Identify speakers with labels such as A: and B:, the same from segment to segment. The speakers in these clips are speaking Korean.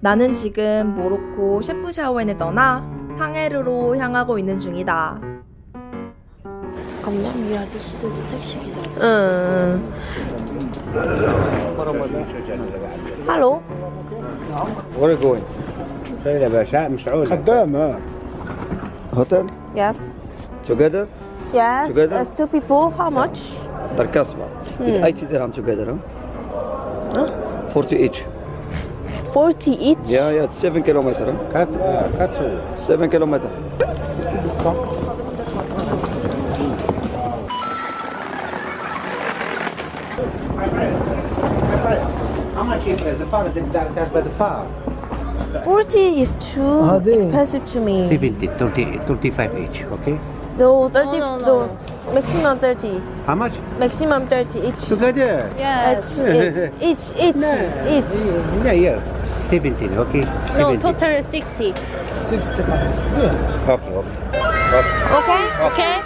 A: 나는 지금 모로코 셰프샤오엔을 떠나 탕헤르로 향하고 있는 중이다.
B: 잠깐만 이 아저씨들도 택시 기사죠.
A: 응. 할로?
C: Where are you going? فين يا باشا مسعود خدامة هوتيل
A: Yes.
C: together
A: Yes.
C: Together?
A: As two people, how much?
C: تركسبة
A: Hmm.
C: 80 dirham together huh? 40 each
A: 40 each?
C: yeah yeah it's 7 kilometer huh? 7 kilometer
D: How much cheaper is the far? That, that's by the far.
A: 40 is too ah, expensive to me.
D: 70, 30, 35 each, okay?
A: No, 30,
B: no,
A: no,
B: no.
A: maximum 30.
D: How much?
A: Maximum 30 each.
D: Together.
B: Yes.
A: Each, each, each, each, each.
D: Yeah, yeah. 17, okay?
B: No,
D: 17.
B: total 60.
C: okay okay
A: 오케이?
B: 오케이?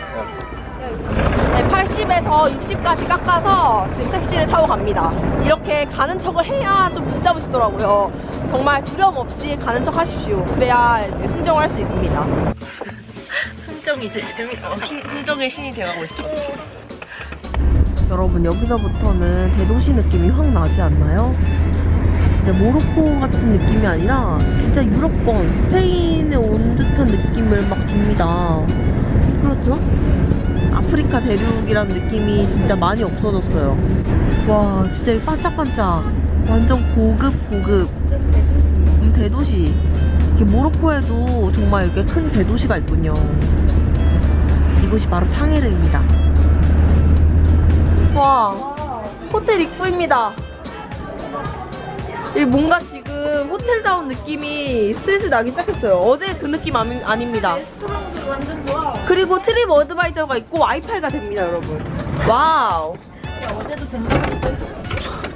A: 네, 80에서 60까지 깎아서 지금 택시를 타고 갑니다. 이렇게 가는 척을 해야 좀 붙잡으시더라고요. 정말 두려움 없이 가는 척 하십시오. 그래야 흥정을 할 수 있습니다. 흥정이 이제 재미가 흥정의 신이 되어가고 있어. 여러분 여기서부터는 대도시 느낌이 확 나지 않나요? 이제 모로코 같은 느낌이 아니라 진짜 유럽권 스페인에 온 듯한 느낌을 막 줍니다. 그렇죠? 아프리카 대륙이란 느낌이 진짜 많이 없어졌어요. 와, 진짜 이거 반짝반짝. 완전 고급, 고급. 음, 대도시. 이렇게 모로코에도 정말 이렇게 큰 대도시가 있군요. 이곳이 바로 탕헤르입니다. 와, 호텔 입구입니다. 이 뭔가 지금 호텔다운 느낌이 슬슬 나기 시작했어요. 어제 그 느낌 아니, 아닙니다.
B: 완전 좋아.
A: 그리고 트립 어드바이저가 있고 와이파이가 됩니다, 여러분. 와우.
B: 어제도 된다고 써있었어.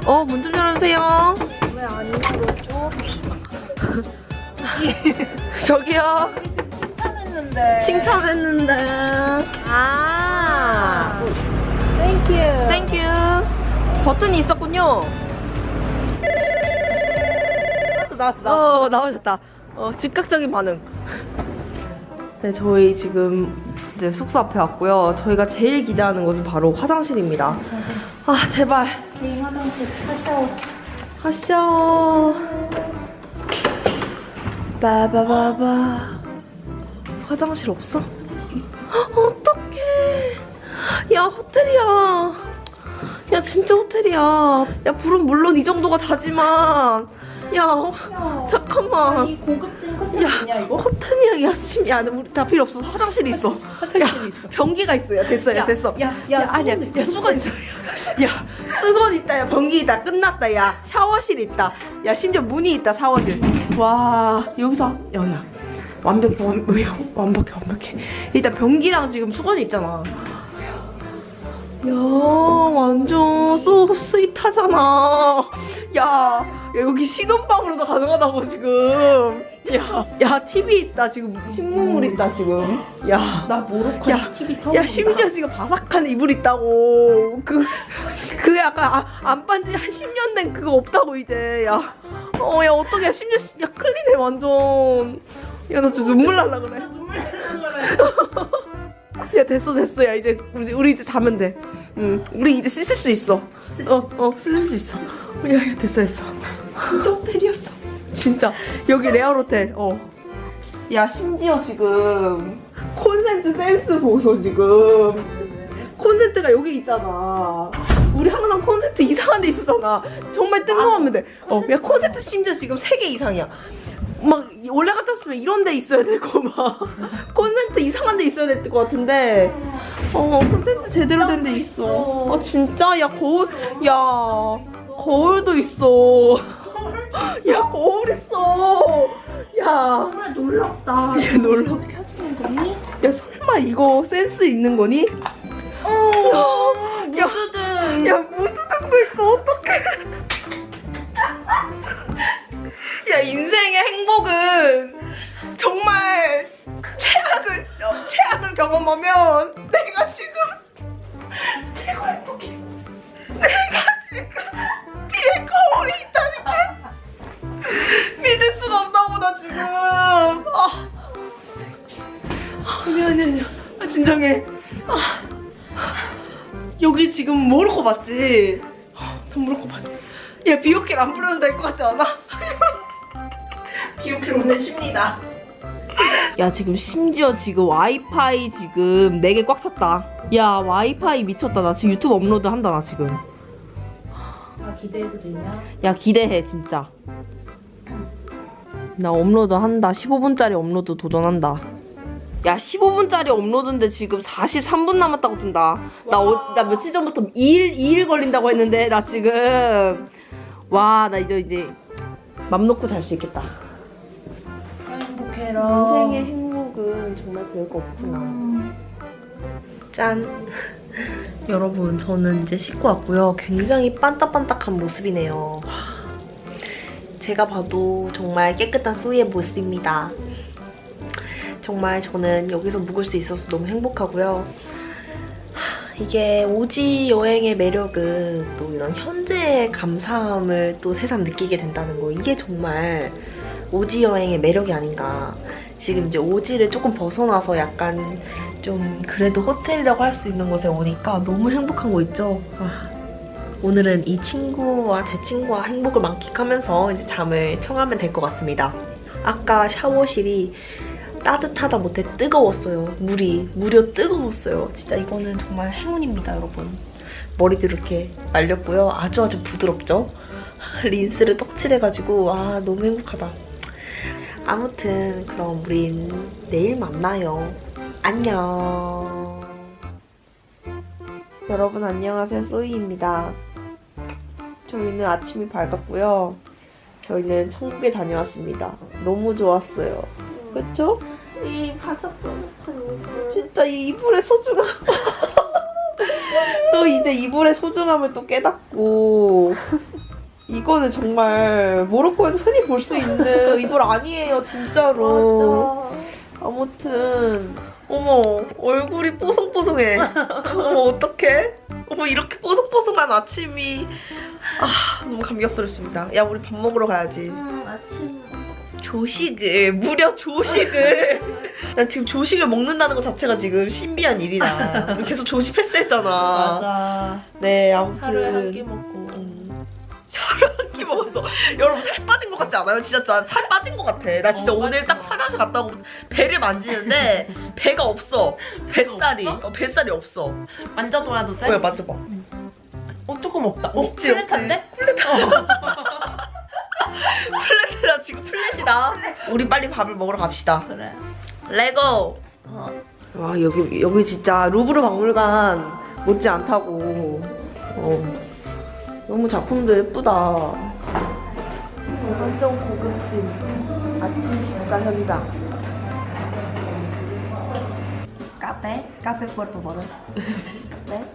A: 어, 문 좀 열어주세요.
B: 왜안 열어줘?
A: 저기요.
B: 칭찬했는데.
A: 칭찬했는데. 아.
B: 땡큐.
A: 땡큐. 버튼이 있었군요.
B: 나왔어, 나왔어.
A: 어, 나오셨다. 어, 즉각적인 반응. 네, 저희 지금 이제 숙소 앞에 왔고요. 저희가 제일 기대하는 것은 바로 화장실입니다. 아, 제발.
B: 개인 화장실 하샤오.
A: 하샤. 바바바바. 화장실 없어? 헉, 어떡해. 야, 호텔이야. 야, 진짜 호텔이야. 야, 불은 물론 이 정도가 다지만. 야, 어, 잠깐만.
B: 이 고급진 컨텐츠
A: 야,
B: 아니야 이거?
A: 호텔이랑 야, 침, 야, 우리 다 필요 없어. 화장실이 있어. 야, 변기가 있어. 야, 됐어, 야,
B: 야,
A: 됐어.
B: 야, 야,
A: 아니야,
B: 있어,
A: 야, 수건 있어. 야, 수건 있다. 야, 변기 있다. 끝났다. 야, 샤워실 있다. 야, 심지어 문이 있다. 샤워실. 와, 여기서, 야, 야, 완벽해, 완, 완벽해, 완벽해. 일단 변기랑 지금 수건이 있잖아. 야, 완전 소 스윗하잖아. 야, 야, 여기 신혼방으로도 가능하다고 지금. 야, 야, TV 있다 지금 식물물 있다 지금. 야,
B: 나 모로코
A: 야,
B: TV 처음
A: 야. 심지어 지금 바삭한 이불 있다고. 그, 그 약간 아, 안 빤지 한 10년 된 그거 없다고 이제. 야, 어, 야 어떡해 10년, 야 클린해 완전. 야 나 지금 눈물 날라 그래. 야 됐어 됐어 야 이제 우리, 우리 이제 자면 돼. 응 우리 이제 씻을 수 있어. 어어 씻을 수 있어. 야, 야 됐어 됐어. 진짜 호텔이었어. 진짜 여기 레알 호텔. 어. 야 심지어 지금 콘센트 센스 보소 지금. 콘센트가 여기 있잖아. 우리 항상 콘센트 이상한 데 있었잖아. 정말 뜬금없는 데. 어, 야 콘센트 심지어 지금 3개 이상이야. 막 원래 같았으면 이런 데 있어야 되고 막 콘센트 이상한 데 있어야 될 것 같은데 어 콘센트 제대로 된 데 있어 아 진짜 야 거울 야 거울도 있어 야 거울 있어 야
B: 정말 놀랍다.
A: 야, 놀랍.
B: 어떻게 하시는 거니?
A: 야 설마 이거 센스 있는 거니? 어, 야, 무드등. 야, 경험하면 내가 지금 최고 행복해. 내가 지금 뒤에 거울이 있다니까. 믿을 지금. 아. 아니 아니 아니. 아, 진정해. 아. 여기 지금 모로코 맞지? 아, 모로코 맞. 야 비오케를 안 부르면 될것 같지 않아? 비오케를 오늘 쉽니다. 야 지금 심지어 지금 와이파이 지금 4개 꽉 찼다. 야 와이파이 미쳤다. 나 지금 유튜브 업로드 한다 나 지금.
B: 아, 기대해도 되냐?
A: 야 기대해 진짜. 나 업로드 한다. 15분짜리 업로드 도전한다. 야 15분짜리 업로드인데 지금 43분 남았다고 뜬다. 나, 어, 나 며칠 전부터 2일 2일 걸린다고 했는데 나 지금 와 나 이제 이제 맘 놓고 잘 수 있겠다.
B: 행복해라.
A: 인생의 행복은 정말 별거 없구나. 짠. 여러분, 저는 이제 씻고 왔고요. 굉장히 반딱반딱한 모습이네요. 제가 봐도 정말 깨끗한 소희의 모습입니다. 정말 저는 여기서 묵을 수 있어서 너무 행복하고요. 하, 이게 오지 여행의 매력은 또 이런 현재의 감사함을 또 새삼 느끼게 된다는 거. 이게 정말 오지 여행의 매력이 아닌가. 지금 이제 오지를 조금 벗어나서 약간 좀 그래도 호텔이라고 할 수 있는 곳에 오니까 너무 행복한 거 있죠? 아, 오늘은 이 친구와 제 친구와 행복을 만끽하면서 이제 잠을 청하면 될 것 같습니다. 아까 샤워실이 따뜻하다 못해 뜨거웠어요. 물이 무려 뜨거웠어요. 진짜 이거는 정말 행운입니다, 여러분. 머리도 이렇게 말렸고요. 아주 아주 부드럽죠? 린스를 떡칠해가지고 아 너무 행복하다. 아무튼 그럼 우린 내일 만나요. 안녕. 여러분 안녕하세요. 소이입니다. 저희는 아침이 밝았고요. 저희는 천국에 다녀왔습니다. 너무 좋았어요. 그쵸?
B: 이 바삭 바삭한
A: 진짜 이 이불의 소중함. 또 이제 이불의 소중함을 또 깨닫고. 이거는 정말 모로코에서 흔히 볼 수 있는 이불 아니에요, 진짜로. 아무튼 어머 얼굴이 뽀송뽀송해. 어머 어떡해? 어머 이렇게 뽀송뽀송한 아침이 아 너무 감격스럽습니다. 야 우리 밥 먹으러 가야지.
B: 음, 아침
A: 조식을 무려 조식을 난 지금 조식을 먹는다는 것 자체가 지금 신비한 일이다. 계속 조식 패스했잖아.
B: 맞아.
A: 네 아무튼
B: 하루에 한 끼 먹고.
A: 끼 먹었어. 여러분 살 빠진 것 같지 않아요? 진짜 나 살 빠진 것 같아. 나 진짜
B: 어,
A: 오늘 딱
B: 마.
A: 화장실 갔다 오고 배를 만지는데 배가 없어. 뱃살이
B: 없어?
A: 어, 뱃살이 없어.
B: 만져봐도 돼?
A: 뭐야 만져봐.
B: 어, 조금 없다. 어,
A: 없지,
B: 플랫한데?
A: 플랫이다 지금 플랫이다. 우리 빨리 밥을 먹으러 갑시다.
B: 그래.
A: 레고.
B: 어.
A: 와 여기 여기 진짜 루브르 박물관 못지 않다고. 어. 너무 작품도 예쁘다. 완전 고급진 아침 식사 현장.
B: 카페? 카페 por favor. 카페?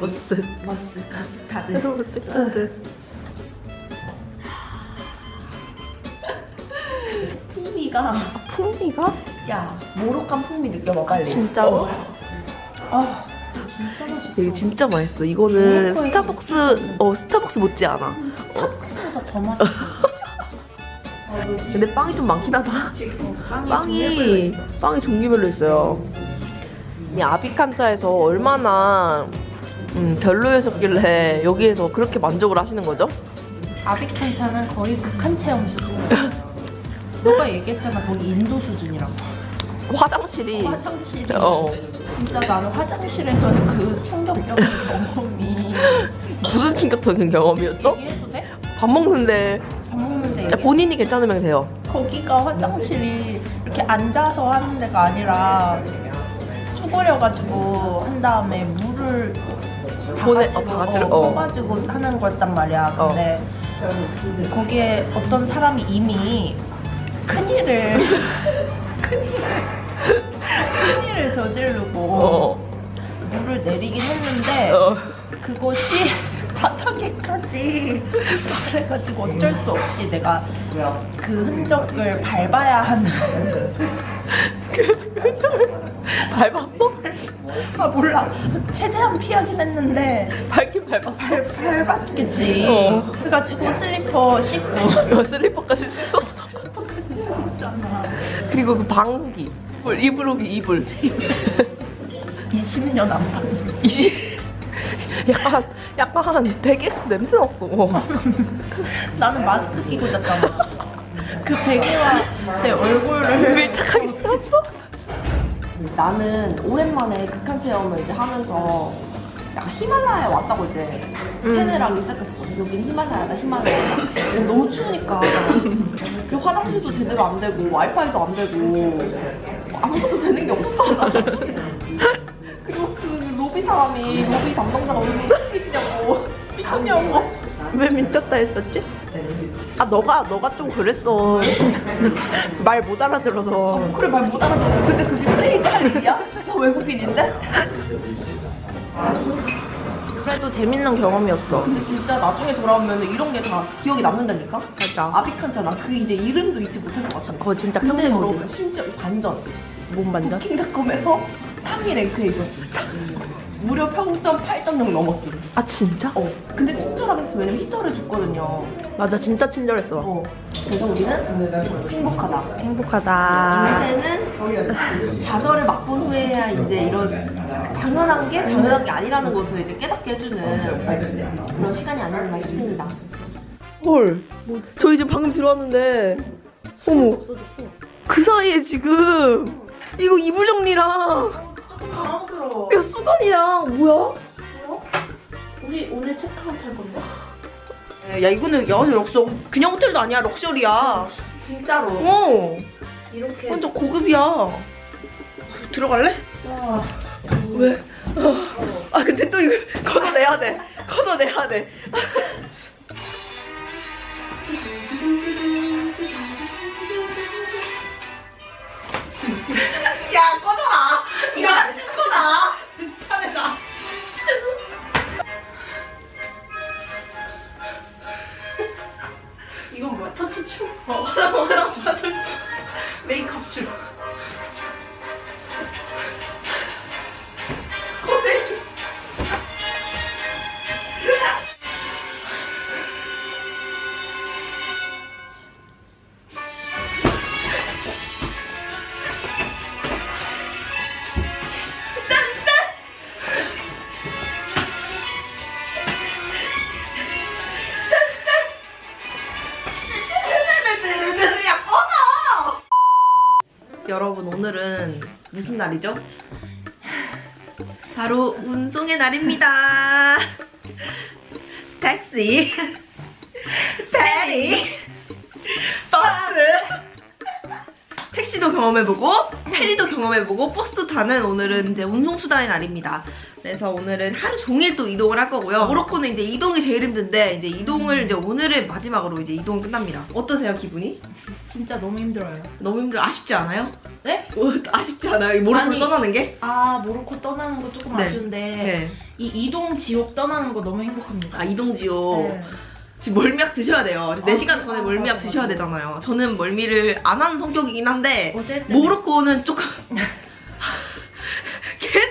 A: 머스.
B: 머스 카스타드.
A: 새로운 색깔들.
B: 풍미가
A: 풍미가?
B: 야 모로칸 풍미 느껴봐 빨리.
A: 진짜로?
B: 아 진짜 맛있어.
A: 되게 진짜 맛있어. 이거는
B: 모로코에서
A: 스타벅스 어 스타벅스 못지 않아.
B: 스타벅스보다 더 맛있어.
A: 근데 빵이 좀 많긴 하다.
B: 빵이
A: 빵이 종류별로 있어요. 이 아비칸자에서 얼마나 음, 별로였었길래 여기에서 그렇게 만족을 하시는 거죠?
B: 아비칸차는 거의 극한 체험 수준이야. 너가 얘기했잖아 거기 인도 수준이라고.
A: 화장실이
B: 화장실이
A: 어
B: 진짜 나는 화장실에서는 그 충격적인 경험이
A: 무슨 충격적인 경험이었죠?
B: 얘기해도 돼?
A: 밥 먹는데
B: 밥 먹는데
A: 야,
B: 얘기해?
A: 본인이 괜찮으면 돼요.
B: 거기가 화장실이 이렇게 앉아서 하는 데가 아니라 쭈그려가지고 한 다음에 물을
A: 보내-
B: 바가지로,
A: 어, 바가지로,
B: 어,
A: 어.
B: 퍼가지고 하는 거였단 말이야. 근데 거기에 어떤 사람이 이미 큰일을 큰일을 큰일을 저지르고
A: 어.
B: 물을 내리긴 했는데
A: 어.
B: 그것이 바닥에까지 그래가지고 어쩔 수 없이 내가 그 흔적을 밟아야 하는
A: 그래서 그 흔적을 밟았어?
B: 아 몰라. 최대한 피하긴 했는데
A: 밟긴 밟았어.
B: 발 밟았겠지.
A: 어.
B: 그래가지고 슬리퍼 신고.
A: 이거 슬리퍼까지 씻었어. 그리고 그 방귀. 이불, 이불 오기 이불.
B: 20년 안 봤는데.
A: 이시 약간 약간 베개에서 냄새 났어.
B: 나는 마스크 끼고 잤잖아. 그 베개와 내 얼굴을
A: 밀착하게 씻었어.
E: 나는 오랜만에 극한 체험을 이제 하면서 약간 히말라야에 왔다고 이제 세뇌를 하기 시작했어. 여긴 히말라야다, 히말라야. 근데 너무 추우니까 그 화장실도 제대로 안 되고 와이파이도 안 되고 아무것도 되는 게 없었잖아. 그리고 그 로비 사람이 로비 담당자가 얼마나 미치냐고 미쳤냐고.
A: 왜 미쳤다 했었지? 아 너가 너가 좀 그랬어. 말 못 알아들어서.
E: 그래 말 못 알아들었어. 근데 그게 크레이지 할 일이야? 나 외국인인데?
A: 그래도 재밌는 경험이었어.
E: 근데 진짜 나중에 돌아오면 이런 게 다 기억이 남는다니까?
A: 맞아.
E: 아비칸잖아. 그 이제 이름도 잊지 못할 것 같아.
A: 어 진짜
E: 근데
A: 평생
E: 여러분
A: 모르.
E: 심지어 이 반전.
A: 몸 반전?
E: 킹닷컴에서 3위 랭크에 있었어. 무려 평점 8.0 넘었어.
A: 아 진짜?
E: 어. 근데 친절하게 했어. 왜냐면 히터를 줬거든요.
A: 맞아 진짜 친절했어.
E: 어. 그래서 우리는 행복하다.
A: 행복하다.
E: 인생은 좌절을 맛본 후에야 이제 이런 당연한 게 당연한 게 아니라는 것을 이제 깨닫게 해주는 그런 시간이 아니었나 싶습니다.
A: 헐. 저희 지금 방금 들어왔는데. 어머. 그 사이에 지금 이거 이불 정리랑
B: 당황스러워.
A: 야 수건이랑 뭐야?
B: 우리 오늘 체크아웃 할 건데.
A: 야 이거는 야 럭셔 그냥 호텔도 아니야 럭셔리야.
B: 진짜로.
A: 어.
B: 이렇게.
A: 완전 고급이야. 들어갈래? 왜? 아 근데 또 이거 걷어내야 돼. 걷어내야 돼. 날이죠? 바로 운송의 날입니다. 택시, 페리, 버스. 택시도 경험해보고 페리도 경험해보고 버스도 타는 오늘은 이제 운송수단의 날입니다. 그래서 오늘은 하루 종일 또 이동을 할 거고요. 모로코는 이제 이동이 제일 힘든데 이제 이동을 이제 오늘을 마지막으로 이제 이동 끝납니다. 어떠세요 기분이?
B: 진짜 너무 힘들어요.
A: 너무 힘들어 아쉽지 않아요?
B: 네?
A: 어, 아쉽지 않아요? 이 모로코를
B: 아니,
A: 떠나는 게?
B: 아 모로코 떠나는 거 조금
A: 네.
B: 아쉬운데
A: 네.
B: 이 이동 지옥 떠나는 거 너무 행복합니다.
A: 아 이동지요.
B: 네.
A: 지금 멀미약 드셔야 돼요. 4시간 전에
B: 아,
A: 멀미약
B: 맞아,
A: 드셔야
B: 맞아.
A: 되잖아요. 저는 멀미를 안 하는 성격이긴 한데
B: 어제
A: 모로코는 조금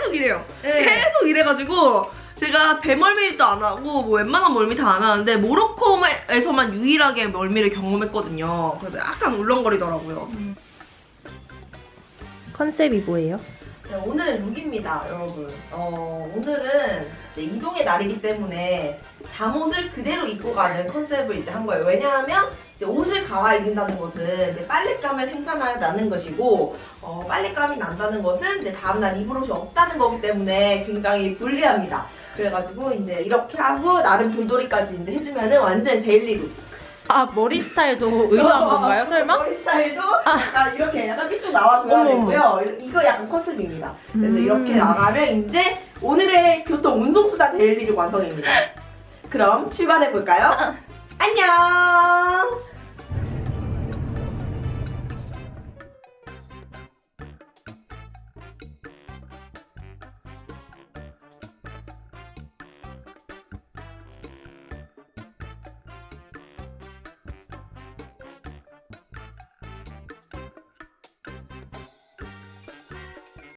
A: 계속 이래요.
B: 네.
A: 계속 이래가지고 제가 배멀미도 안 하고 뭐 웬만한 멀미 다 안 하는데 모로코에서만 유일하게 멀미를 경험했거든요. 그래서 약간 울렁거리더라고요. 컨셉이 뭐예요?
E: 네, 오늘은 룩입니다, 여러분. 어, 오늘은 이제 이동의 날이기 때문에 잠옷을 그대로 입고 가는 컨셉을 이제 한 거예요. 왜냐하면 이제 옷을 갈아입는다는 것은 이제 빨랫감을 생산하는 것이고, 어, 빨랫감이 난다는 것은 이제 다음날 입을 옷이 없다는 거기 때문에 굉장히 불리합니다. 그래가지고 이제 이렇게 하고 나름 돌돌이까지 이제 해주면은 완전 데일리 룩.
A: 아 머리 스타일도 의도한 건가요? 설마?
E: 머리 스타일도 약간 이렇게 약간 삐쭉 나와줘야
A: 어머,
E: 되고요. 이거 약간 컨셉입니다. 그래서
A: 음.
E: 이렇게 나가면 이제 오늘의 교통 운송수단 데일리룩 완성입니다. 그럼 출발해 볼까요? 안녕.